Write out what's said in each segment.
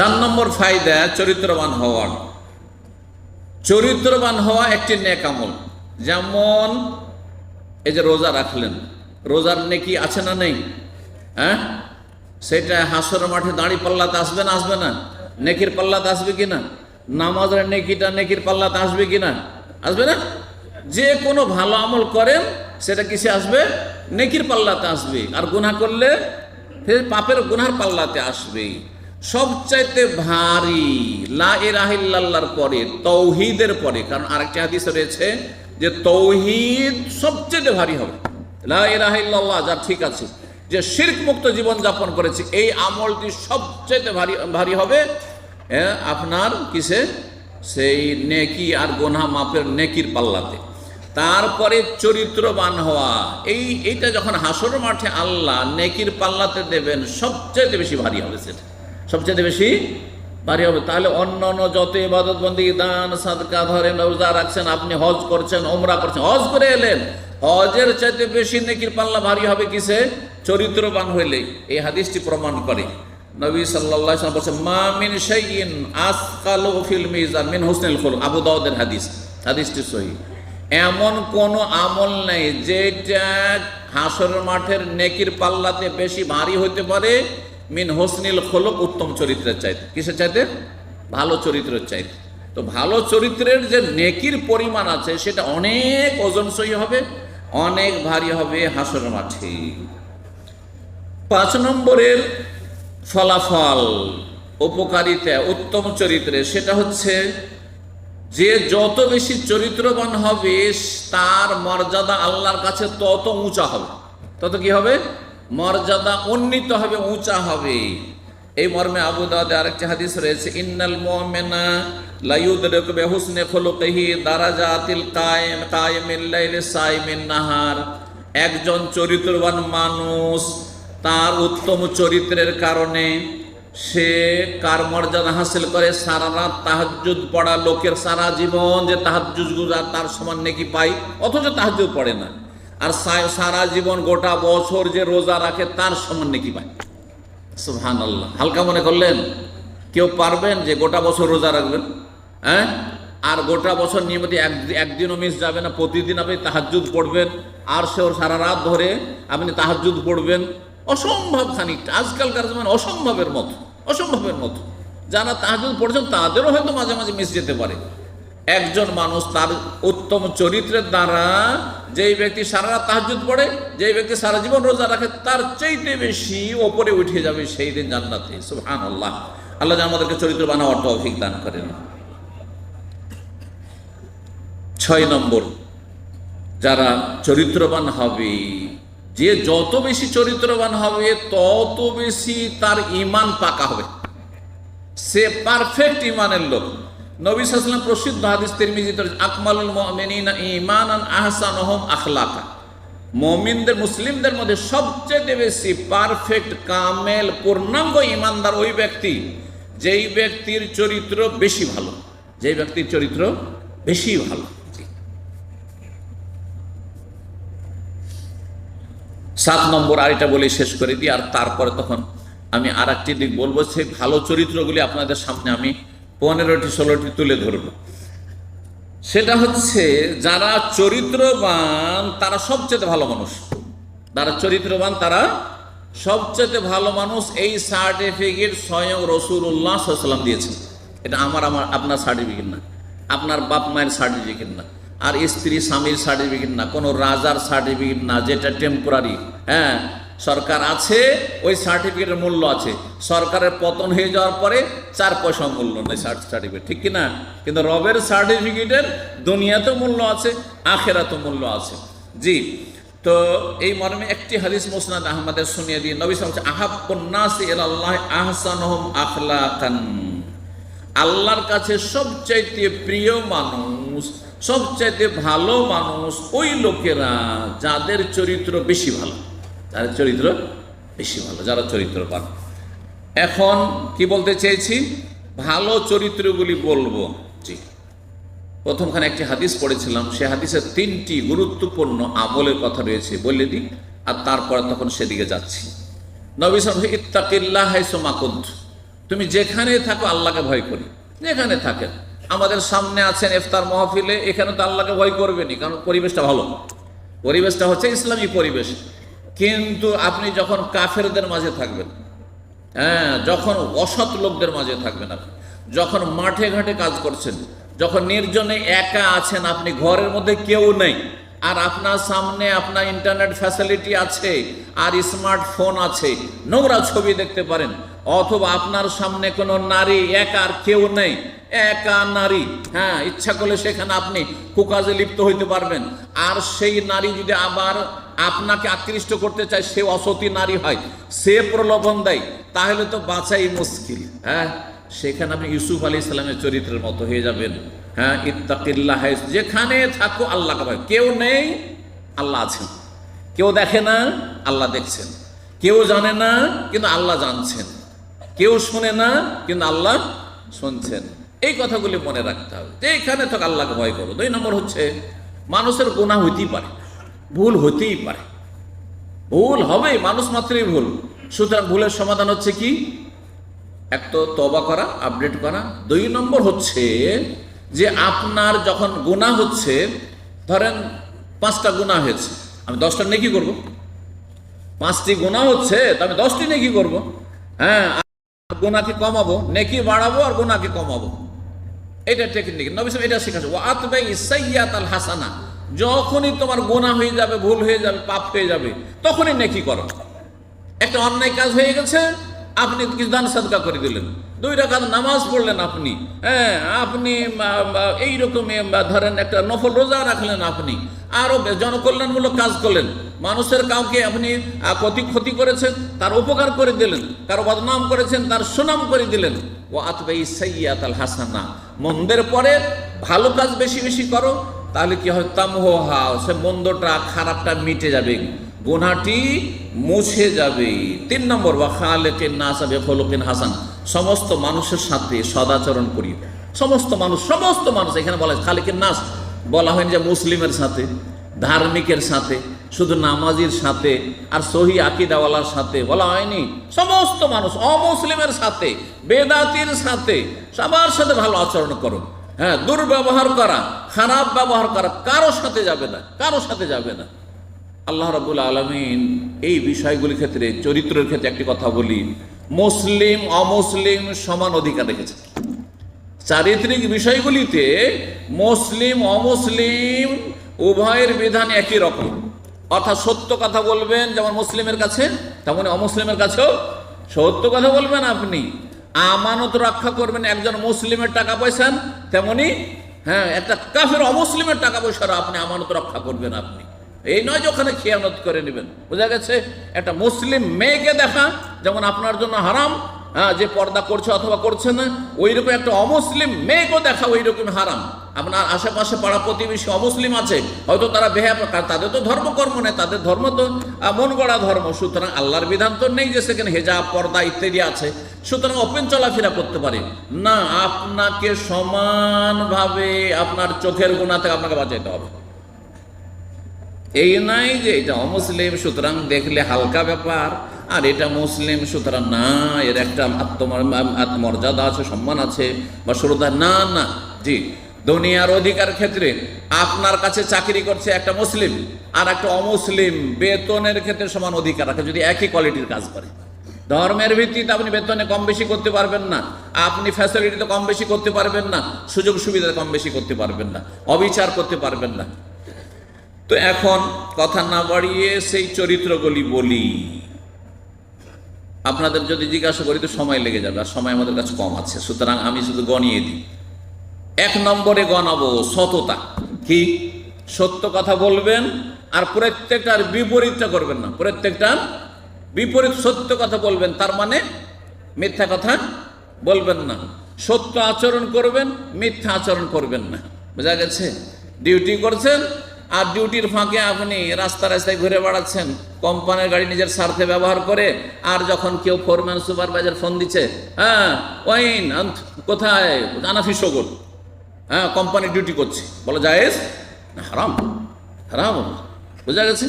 চার নম্বর ফায়দা চরিত্রবান হওয়ার চরিত্রবান হওয়া একটি নেক আমল। যেমন এই যে রোজা রাখলেন, রোজার নেকি আছে না নেই? হ্যাঁ? সেটা হাসর মাঠে দাঁড়ি পাল্লাতে আসবে না আসবে না? নেকির পাল্লাতে আসবে কি না? নামাজের নেকিটা নেকির পাল্লাতে আসবে কি না? আসবে না? যে কোনো ভালো আমল করেন, সেটা কিসে আসবে? নেকির পাল্লাতে আসবে। আর গুনাহ করলে পাপের গুনার পাল্লাতে আসবে সবচাইতে ভারী, লা ইলাহিল্লাহর পরে, তৌহিদের পরে, কারণ আরেকটি হাদিস রয়েছে যে তৌহিদ সবচেয়ে ভারী হবে। লা ইলাহিল্লাহ যা ঠিক আছে, যে শির্ক মুক্ত জীবন যাপন করেছে, এই আমলটি সবচেয়ে ভারী ভারী হবে আপনার কিসে? সেই নেকি আর গোনা মাপের নেকির পাল্লাতে। তারপরে চরিত্রবান হওয়া, এই, এইটা যখন হাসর মাঠে আল্লাহ নেকির পাল্লাতে দেবেন সবচেয়ে বেশি ভারী হবে সেটা। সবচেয়ে বেশি ভারী হবে। তাহলে অন্য অন্য যত ইবাদত বন্দী দান, সাদকা, ধরেন রোজা রাখছেন, আপনি হজ করছেন ওমরা করছেন, হজ করে এলেন, হজের চাইতে বেশি নেকির পাল্লা ভারী হবে কিসে? চরিত্রবান হইলে। এই হাদিসটি প্রমাণ করে। নবী ওয়াসাল্লাম বলেছেন, মা মিন শাইইন আসকালু ফিল মিজান মিন হুসনিল খুলুক। আবু দাউদের হাদিস। হাদিসটি সহিহ এমন কোন আমল নেই যেটা হাসরের মাঠের নেকির পাল্লাতে বেশি ভারী হতে পারে মিন হোসনিল খোলক উত্তম চরিত্রের চাইতে। কিসের চাইতে? ভালো চরিত্রের চাইতে। তো ভালো চরিত্রের যে নেকির পরিমাণ আছে, সেটা অনেক ওজনসই হবে, অনেক ভারী হবে হাসর মাঠে। পাঁচ নম্বরের ফলাফল, উপকারিতা, উত্তম চরিত্রে, সেটা হচ্ছে যে যত বেশি চরিত্রবান হবে, তার মর্যাদা আল্লাহর কাছে তত উঁচা হবে। তত কি হবে? মর্যাদা উন্নীত হবে, উঁচা হবে। এই মর্মে আবু দাউদে আরেকটি হাদিস রয়েছে, ইন্নাল মুমিনা লা ইউদরিকু বিহুসনি খুলুকিহি দারাজাতিল কায়েম, কায়েমিল লাইলি, সাইমিন নাহার। একজন চরিত্রবান মানুষ তার উত্তম চরিত্রের কারণে সে কার মর্যাদা হাসিল করে? সারা রাত তাহাজুদ পড়া লোকের সারা জীবন যে তাহাজুদ তার সমান নাকি পাই অথচ তাহাজুদ পড়ে না। আর সারা জীবন গোটা বছর যে রোজা রাখে তার সমান নাকি পায়? সুহান আল্লাহ হালকা মনে করলেন? কেউ পারবেন যে গোটা বছর রোজা রাখবেন? হ্যাঁ? আর গোটা বছর নিয়মিত এক একদিনও মিস যাবে না, প্রতিদিন আপনি তাহাজুদ পড়বেন, আর সে সারা রাত ধরে আপনি তাহাজুদ পড়বেন। অসম্ভব খানিকটা। আজকালকার যেমন অসম্ভবের মতো অসম্ভবের মতো। যারা তাহাজুদ পড়ছেন তাদেরও হয়তো মাঝে মাঝে মিস যেতে পারে। একজন মানুষ তার উত্তম চরিত্রের দ্বারা যেই ব্যক্তি সারা রাত তাহাজুদ পড়ে, যেই ব্যক্তি সারা জীবন রোজা রাখে, তার চাইতে বেশি ওপরে উঠে যাবে সেই দিন জান্নাতে। সুবহান আল্লাহ আল্লাহ যেন আমাদেরকে চরিত্র বানাওয়ার তৌফিক দান করেন। ছয় নম্বর, যারা চরিত্রবান হবে, যে যত বেশি চরিত্রবান হবে, তত বেশি তার ইমান পাকা হবে। সে পারফেক্ট ইমানের লোক। নবী সাল্লাম প্রসিদ্ধ হাদিস তিরমিজি আকমালুল মুমিনিনা ঈমানান আহসানুহুম আখলাকা মুমিনদের, মুসলিমদের মধ্যে সবচেয়ে বেশি পারফেক্ট কামেল, পূর্ণাঙ্গ ইমানদার ওই ব্যক্তি যেই ব্যক্তির চরিত্র বেশি ভালো, যেই ব্যক্তির চরিত্র বেশি ভালো। সাত নম্বর আর এটা বলে শেষ করে দিই, আর তারপরে তখন আমি আর একটি দিক বলব, সেই ভালো চরিত্রগুলি আপনাদের সামনে আমি পনেরোটি, ষোলোটি তুলে ধরব। সেটা হচ্ছে, যারা চরিত্রবান, তারা সবচেয়ে ভালো মানুষ। যারা চরিত্রবান, তারা সবচেয়ে ভালো মানুষ এই সার্টিফিকেট স্বয়ং রসুল্লাহ সাল্লাম দিয়েছেন। এটা আমার আমার, আপনার সার্টিফিকেট না। আপনার বাপ মায়ের সার্টিফিকেট না। আর স্ত্রী, স্বামীর সার্টিফিকেট না। কোনো রাজার সার্টিফিকেট না, যেটা টেম্পোরারি হ্যাঁ? সরকার আছে, ওই সার্টিফিকেটের মূল্য আছে। সরকারের পতন হয়ে যাওয়ার পরে চার পয়সা মূল্য নেই সার্টিফিকেট ঠিক কিনা? কিন্তু রবের সার্টিফিকেটের দুনিয়াতেও মূল্য আছে, আখেরাতেও মূল্য আছে। জি, তো এই মর্মে একটি হাদিস মুসনাদ আহমদের শুনিয়ে দিয়ে নবী সাল আহাবনাস আল্লাহ আহসানহম আল্লাহর কাছে সবচাইতে প্রিয় মানুষ, সবচাইতে ভালো মানুষ ওই লোকেরা যাদের চরিত্র বেশি ভালো। যাদের চরিত্র বেশি ভালো, যারা চরিত্র চরিত্রবান। এখন কি বলতে চেয়েছি? ভালো চরিত্রগুলি বলব। জি। প্রথমখানে একটি হাদিস পড়েছিলাম, সে হাদিসের তিনটি গুরুত্বপূর্ণ আমলের কথা রয়েছে, বলে দিই, আর তারপরে তখন সেদিকে যাচ্ছি। তুমি যেখানে থাকো আল্লাহকে ভয় করি। যেখানে থাকেন। আমাদের সামনে আছেন ইফতার মহফিলে, এখানে তো আল্লাহকে ভয় করবেনই, কারণ পরিবেশটা ভালো। পরিবেশটা হচ্ছে ইসলামী পরিবেশ। কিন্তু আপনি যখন কাফেরদের মাঝে থাকবেন হ্যাঁ যখন অসৎ লোকদের মাঝে থাকবেন আপনি, যখন মাঠে ঘাটে কাজ করছেন, যখন নির্জনে একা আছেন আপনি, ঘরের মধ্যে কেউ নেই, আর আপনার সামনে আপনার ইন্টারনেট ফ্যাসিলিটি আছে, আর স্মার্টফোন আছে, নোংরা ছবি দেখতে পারেন, অথবা আপনার সামনে কোনো নারী একা আর কেউ নেই একা নারী হ্যাঁ ইচ্ছা করলে সেখানে আপনি কুকাজে লিপ্ত হইতে পারবেন। আর সেই নারী যদি আবার আপনাকে আকৃষ্ট করতে চায়, সে অসতী নারী হয়, সে প্রলোভন দেয়, তাহলে তো বাঁচাই মুশকিল হ্যাঁ? সেখানে আপনি ইউসুফ আলী ইসলামের চরিত্রের মতো হয়ে যাবেন হ্যাঁ? ইত্তাকিল্লাহ যেখানে থাকো, আল্লাহ ভাই কেউ নেই, আল্লাহ আছেন। কেউ দেখে না, আল্লাহ দেখছেন। কেউ জানে না, কিন্তু আল্লাহ জানছেন। কেউ শুনে না, কিন্তু আল্লাহ শুনছেন। এই কথাগুলি মনে রাখতে হবে যে এখানে থাক, আল্লাহকে ভয় করো। দুই নম্বর হচ্ছে, মানুষের গোনা হইতেই পারে, ভুল হতেই পারে। ভুল হবে মানুষ মাত্রই ভুল। সুতরাং ভুলের সমাধান হচ্ছে কি? এক তো তবা করা আপডেট করা। দুই নম্বর হচ্ছে যে আপনার যখন গুণা হচ্ছে, ধরেন পাঁচটা গুণা হয়েছে, আমি দশটা নেকি করব? পাঁচটি গুণা হচ্ছে, তো আমি দশটি নেকি করব? হ্যাঁ গুণাকে কমাবো, নেকি বাড়াবো আর গোনাকে কমাবো। এটা টেকনিক নবী সাহেব এটা শেখাচ্ছে ও আতবাই ইসাইয়াত আল হাসানা। যখনই তোমার গোনা হয়ে যাবে, ভুল হয়ে যাবে, পাপ হয়ে যাবে, তখনই নেকি করো। একটা অন্যায় কাজ হয়ে গেছে, আপনি কিছু দান সাদকা করে দিলেন। দুই রাকাত নামাজ পড়লেন আপনি। হ্যাঁ আপনি এইরকম ধরেন একটা নফল রোজা রাখলেন আপনি। আরও জনকল্যাণমূলক কাজ করলেন। মানুষের কাউকে আপনি ক্ষতি ক্ষতি করেছেন, তার উপকার করে দিলেন। কারও বদনাম করেছেন, তার সুনাম করে দিলেন। ও আতবাই সৈয়াত আল হাসানা। মন্দের পরে ভালো কাজ বেশি বেশি করো, তাহলে কি হয়? তামহ সে মন্দটা, খারাপটা মিটে যাবে। গুনাটি মুছে যাবে। তিন নম্বর বা খালেকের না সাবে ফলকেন হাসান। সমস্ত মানুষের সাথে সদাচরণ করি সমস্ত মানুষ সমস্ত মানুষ, এখানে বলা হয় খালেকের নাস। বলা হয়নি যে মুসলিমের সাথে, ধার্মিকের সাথে শুধু নামাজির সাথে আর সহি আকিদাওয়ালার সাথে বলা হয়নি। সমস্ত মানুষ অমুসলিমের সাথে, বেদাতির সাথে, সবার সাথে ভালো আচরণ করো হ্যাঁ দুর্ব্যবহার করা, খারাপ ব্যবহার করা কারও সাথে যাবে না কারও সাথে যাবে না। আল্লাহ রাবুল আলমিন এই বিষয়গুলির ক্ষেত্রে, চরিত্রের ক্ষেত্রে একটি কথা বলি। মুসলিম, অমুসলিম সমান অধিকার রেখেছে। চারিত্রিক বিষয়গুলিতে মুসলিম, অমুসলিম উভয়ের বিধান একই রকম। অর্থাৎ সত্য কথা বলবেন যেমন মুসলিমের কাছে, তেমনি অমুসলিমের কাছেও সত্য কথা বলবেন আপনি। আমানত রক্ষা করবেন একজন মুসলিমের টাকা পয়সা তেমনি হ্যাঁ একটা কাফের অমুসলিমের টাকা পয়সার আপনি আমানত রক্ষা করবেন আপনি। এই নয় যে ওখানে খেয়ানত করে নেবেন। বোঝা গেছে? একটা মুসলিম মেয়েকে দেখা, যেমন আপনার জন্য হারাম হ্যাঁ যে পর্দা করছে অথবা করছে না ওই রকম একটা অমুসলিম মেয়েকেও দেখা ওই রকম হারাম। আপনার আশেপাশে পাড়া প্রতিবেশী অমুসলিম আছে, হয়তো তারা বেহা তাদের তো ধর্মকর্ম নেই, তাদের ধর্ম তো মন গড়া ধর্ম। সুতরাং আল্লাহর বিধান তো নেই যে সেখানে হেজাব, পর্দা ইত্যাদি আছে। সুতরাং ওপেন চলাফেরা করতে পারে। না, আপনাকে সমানভাবে আপনার চোখের গুণা থেকে আপনাকে বাঁচাইতে হবে। এই নাই যে এটা অমুসলিম, সুতরাং দেখলে হালকা ব্যাপার। আর এটা মুসলিম, সুতরাং না, এর একটা আত্মমর- আত্মমর্যাদা আছে, সম্মান আছে। বা শ্রদ্ধা না না, জি। দুনিয়ার অধিকার ক্ষেত্রে আপনার কাছে চাকরি করছে একটা মুসলিম আর একটা অমুসলিম বেতনের ক্ষেত্রে সমান অধিকার রাখে, যদি একই কোয়ালিটির কাজ করে। ধর্মের ভিত্তিতে আপনি বেতনে কম বেশি করতে পারবেন না, আপনি ফ্যাসিলিটিতে কম বেশি করতে পারবেন না, সুযোগ সুবিধা কম বেশি করতে পারবেন না, অবিচার করতে পারবেন না। তো এখন কথা না বাড়িয়ে সেই চরিত্রগুলি বলি। আপনাদের যদি জিজ্ঞাসা করি তো সময় লেগে যাবে, আর সময় আমাদের কাছে কম আছে, সুতরাং আমি শুধু গণিয়ে দিই। এক নম্বরে গণাবো সততা। কি? সত্য কথা বলবেন আর প্রত্যেকটার বিপরীতটা করবেন না। প্রত্যেকটার বিপরীত সত্য কথা বলবেন, তার মানে মিথ্যা কথা বলবেন না। সত্য আচরণ করবেন, মিথ্যা আচরণ করবেন না। বোঝা গেছে? ডিউটি করছেন আর ডিউটির ফাঁকে আপনি রাস্তা রাস্তায় ঘুরে বেড়াচ্ছেন, কোম্পানির গাড়ি নিজের স্বার্থে ব্যবহার করে আর যখন কেউ ফোরম্যান সুপারভাইজার ফোন দিচ্ছে হ্যাঁ ওয়াইন কোথায়? আনাফি শোগল হ্যাঁ কোম্পানি ডিউটি করছি। বলা জায়েজ? না, হারাম। হারাম বোঝা গেছে?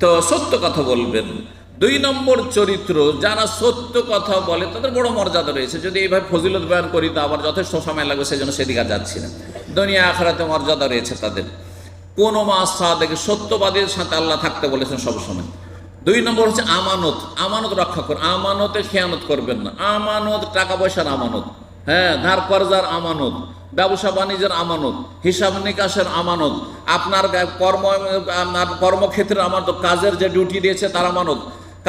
তো সত্য কথা বলবেন। দুই নম্বর চরিত্র, যারা সত্য কথা বলে, তাদের বড় মর্যাদা রয়েছে। যদি এইভাবে ফজিলত বয়ান করি, তো আবার যথেষ্ট সময় লাগবে সেই জন্য সেদিকে যাচ্ছি না। দুনিয়া আখড়াতে মর্যাদা রয়েছে তাদের। কোন মাস দেখে সত্যবাদীর সাথে আল্লাহ থাকতে বলেছেন সবসময় দুই নম্বর হচ্ছে আমানত। আমানত রক্ষা কর। আমানতে খেয়ানত করবেন না। আমানত, টাকা পয়সার আমানত। হ্যাঁ ধার কর্জার আমানত। ব্যবসা বাণিজ্যের আমানত, হিসাব নিকাশের আমানত, আপনার কর্ম, আপনার কর্মক্ষেত্রের আমানত কাজের যে ডিউটি দিয়েছে তার আমানত।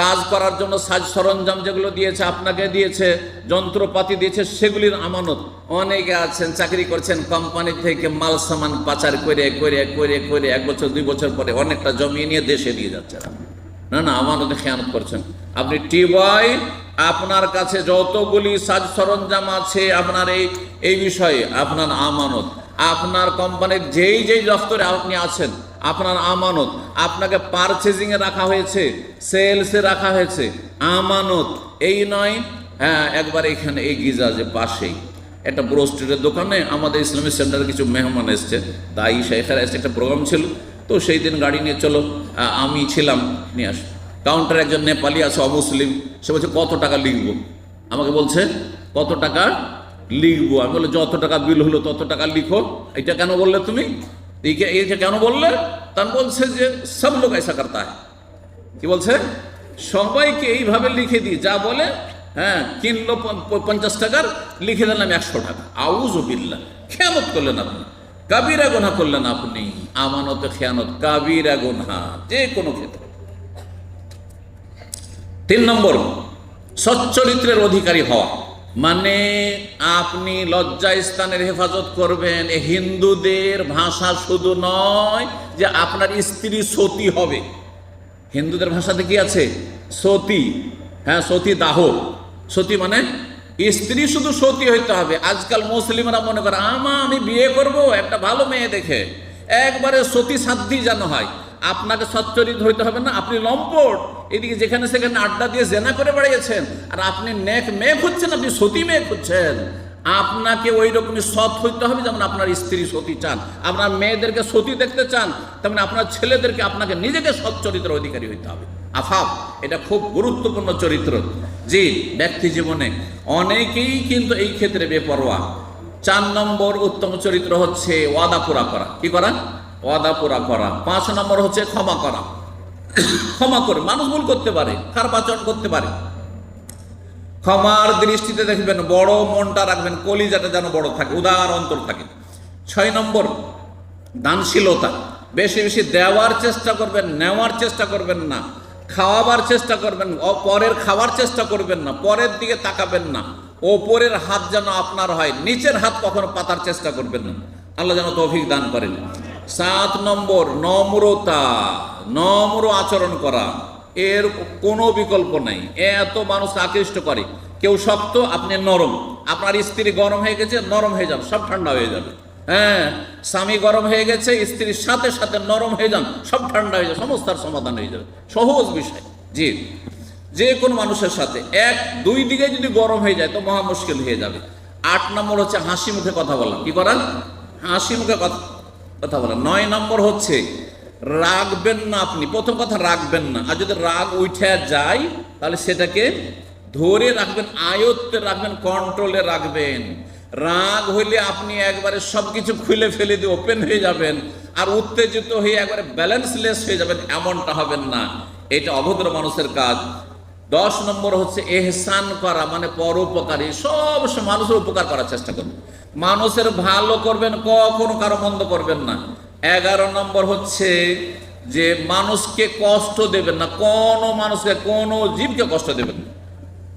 কাজ করার জন্য সাজ সরঞ্জাম যেগুলো দিয়েছে, আপনাকে দিয়েছে, যন্ত্রপাতি দিয়েছে, সেগুলির আমানত। অনেকে আছেন, চাকরি করছেন কোম্পানি থেকে মাল সামান পাচার করে করে করে করে, এক বছর, দুই বছর পরে অনেকটা জমি নিয়ে দেশে দিয়ে যাচ্ছেন। না না, আমানতে খেয়ানত করছেন। আপনি টিবয় আপনার কাছে যতগুলি সাজ সরঞ্জাম আছে, আপনার এই এই বিষয়ে আপনার আমানত। আপনার কোম্পানির যেই যেই দফতরে আপনি আছেন, আপনার আমানত। আপনাকে পারচেজিং এ রাখা হয়েছে সেলসে রাখা হয়েছে। আমানত। এই নয় হ্যাঁ একবার এখানে এই গিজাজে পাশেই। একটা ব্রো দোকানে আমাদের ইসলামিক সেন্টারে কিছু মেহমান এসছে। তাই শেখের এসে একটা প্রোগ্রাম ছিল। তো সেই দিন গাড়ি নিয়ে চলো আমি ছিলাম, নিয়ে আস। কাউন্টারে একজন নেপালি আছে, অমুসলিম। সে বলছে, কত টাকা লিখব? আমাকে বলছে, কত টাকা লিখব? আমি বলে যত টাকা বিল হলো তত টাকা লিখো। এটা কেন বললে তুমি? এইটা কেন বললে? তার বলছে যে, সব লোক এসা করতা হয় কি বলছে? সবাইকে এইভাবে লিখে দিই, যা বলে হ্যাঁ কিনলো পঞ্চাশ টাকার, লিখে দিলাম একশো টাকা। আউজ বিল্লা খেয়ানত করলেন আপনি। কাবিরা গোনা করলেন আপনি। আমানত খেয়ানত কাবিরা গোনা যে কোনো ক্ষেত্রে। তিন নম্বর, সচ্চরিত্রের অধিকারী হওয়া। মানে আপনি লজ্জা স্থানের হেফাজত করবেন হিন্দুদের ভাষা শুধু নয় যে আপনার স্ত্রী সতী হবে। হিন্দুদের ভাষাতে কি আছে? সতী। হ্যাঁ সতী দাহ। সতী মানে স্ত্রী শুধু সতী হইতে হবে। আজকাল মুসলিমরা মনে করে, আমা, আমি বিয়ে করব, একটা ভালো মেয়ে দেখে। একবারে সতী সাধ্যি যেন হয়। আপনাকে সচ্চরিত হইতে হবে না, আপনি লম্পট। এদিকে যেখানে সেখানে আড্ডা দিয়ে জেনা করে বেড়িয়েছেন আর আপনি নেক মেয়ে খুঁজছেন, আপনি সতী মেয়ে খুঁজছেন। আপনাকে ওই রকমই সৎ হইতে হবে যেমন আপনার স্ত্রী সতী চান, আপনার মেয়েদেরকে সতী দেখতে চান, তেমন আপনার ছেলেদেরকে আপনাকে নিজেকে সৎ চরিত্রের অধিকারী হইতে হবে। আফাফ এটা খুব গুরুত্বপূর্ণ চরিত্র। যে ব্যক্তি জীবনে অনেকেই কিন্তু এই ক্ষেত্রে বেপরোয়া। চার নম্বর উত্তম চরিত্র হচ্ছে ওয়াদা পুরা করা। কি করা? ওয়াদা পুরা করা। পাঁচ নম্বর হচ্ছে ক্ষমা করা। ক্ষমা করে, মানুষ ভুল করতে পারে খারাপ আচরণ করতে পারে। ক্ষমার দৃষ্টিতে দেখবেন, বড় মনটা রাখবেন, কলিজাটা যেন বড় থাকে, উদার অন্তর থাকে। ছয় নম্বর, দানশীলতা। বেশি বেশি দেওয়ার চেষ্টা করবেন, নেওয়ার চেষ্টা করবেন না। খাওয়াবার চেষ্টা করবেন পরের খাওয়ার চেষ্টা করবেন না, পরের দিকে তাকাবেন না। ওপরের হাত যেন আপনার হয়, নিচের হাত কখনো পাতার চেষ্টা করবেন না। আল্লাহ যেন তৌফিক দান করেন। সাত নম্বর, নম্রতা, নম্র আচরণ করা। এর কোনো বিকল্প নাই। এত মানুষ আকৃষ্ট করে। কেউ শক্ত, আপনি নরম। আপনার স্ত্রী গরম হয়ে গেছে, নরম হয়ে যান, সব ঠান্ডা হয়ে যাবে। হ্যাঁ স্বামী গরম হয়ে গেছে, স্ত্রীর সাথে সাথে নরম হয়ে যান, সব ঠান্ডা হয়ে যাবে, সমস্যার সমাধান হয়ে যাবে। সহজ বিষয়। জি, যে কোনো মানুষের সাথে এক, দুই দিকে যদি গরম হয়ে যায়, তো মহা মুশকিল হয়ে যাবে। আট নম্বর হচ্ছে হাসি মুখে কথা বলা। কি করা? হাসি মুখে কথা কথা বলা। নয় নম্বর হচ্ছে রাখবেন না আপনি। প্রথম কথা রাখবেন না। আর যদি রাগ উঠে যায়, তাহলে সেটাকে ধরে রাখবেন, আয়ত্তে রাখবেন কন্ট্রোলে রাখবেন। রাগ হইলে আপনি একবারে সব কিছু খুলে ফেলে দিয়ে ওপেন হয়ে যাবেন আর উত্তেজিত হয়ে একবারে ব্যালেন্সলেস হয়ে যাবেন, এমনটা হবেন না। এটা অভদ্র মানুষের কাজ। দশ নম্বর হচ্ছে এহসান করা মানে পরোপকারী। সব মানুষের উপকার করার চেষ্টা করবেন মানুষের ভালো করবেন, কখনো কারও মন্দ করবেন না। এগারো নম্বর হচ্ছে যে মানুষকে কষ্ট দেবেন না। কোনো মানুষকে, কোনো জীবকে কষ্ট দেবেন না।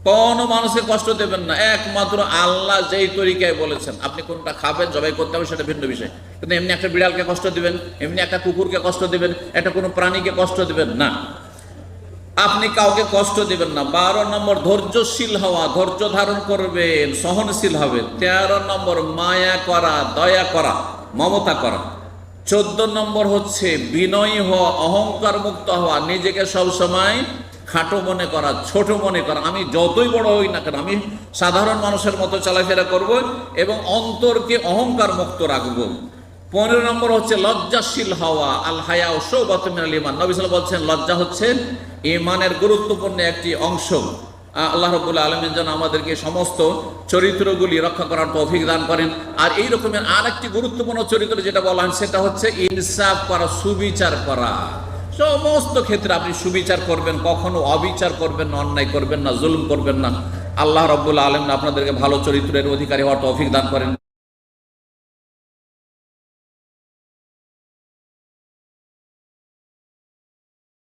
কোনো মানুষকে কষ্ট দেবেন না। একমাত্র আল্লাহ যেই তরিকায় বলেছেন, আপনি কোনটা খাবেন, জবাই করতে হবে, সেটা ভিন্ন বিষয়। কিন্তু এমনি একটা বিড়ালকে কষ্ট দিবেন, এমনি একটা কুকুরকে কষ্ট দেবেন, একটা কোনো প্রাণীকে কষ্ট দেবেন না। আপনি কাউকে কষ্ট দিবেন না। বারো নম্বর, ধৈর্যশীল হওয়া, ধৈর্য ধারণ করবেন, সহনশীল হবে তেরো নম্বর, মায়া করা, দয়া করা, মমতা করা। চোদ্দ নম্বর হচ্ছে বিনয়ী হওয়া, অহংকার মুক্ত হওয়া, নিজেকে সবসময় খাটো মনে করা, ছোট মনে করা। আমি যতই বড় হই না কেন, আমি সাধারণ মানুষের মতো চলাফেরা করব এবং অন্তরকে অহংকার মুক্ত রাখব। পনেরো নম্বর হচ্ছে লজ্জাশীল হওয়া, আল হায়া ও ইমান নবী সাল বলছেন, লজ্জা হচ্ছে ইমানের গুরুত্বপূর্ণ একটি অংশ। আল্লাহ রবুল্লা আলমিন যেন আমাদেরকে সমস্ত চরিত্রগুলি রক্ষা করার তৌফিক দান করেন। আর এই রকমের আর একটি গুরুত্বপূর্ণ চরিত্র যেটা বলা হয়, সেটা হচ্ছে ইনসাফ করা, সুবিচার করা। সমস্ত ক্ষেত্রে আপনি সুবিচার করবেন, কখনো অবিচার করবেন না, অন্যায় করবেন না, জুলুম করবেন না। আল্লাহ রব্বুল আলম আপনাদেরকে ভালো চরিত্রের অধিকারী হওয়ার তৌফিক দান করেন।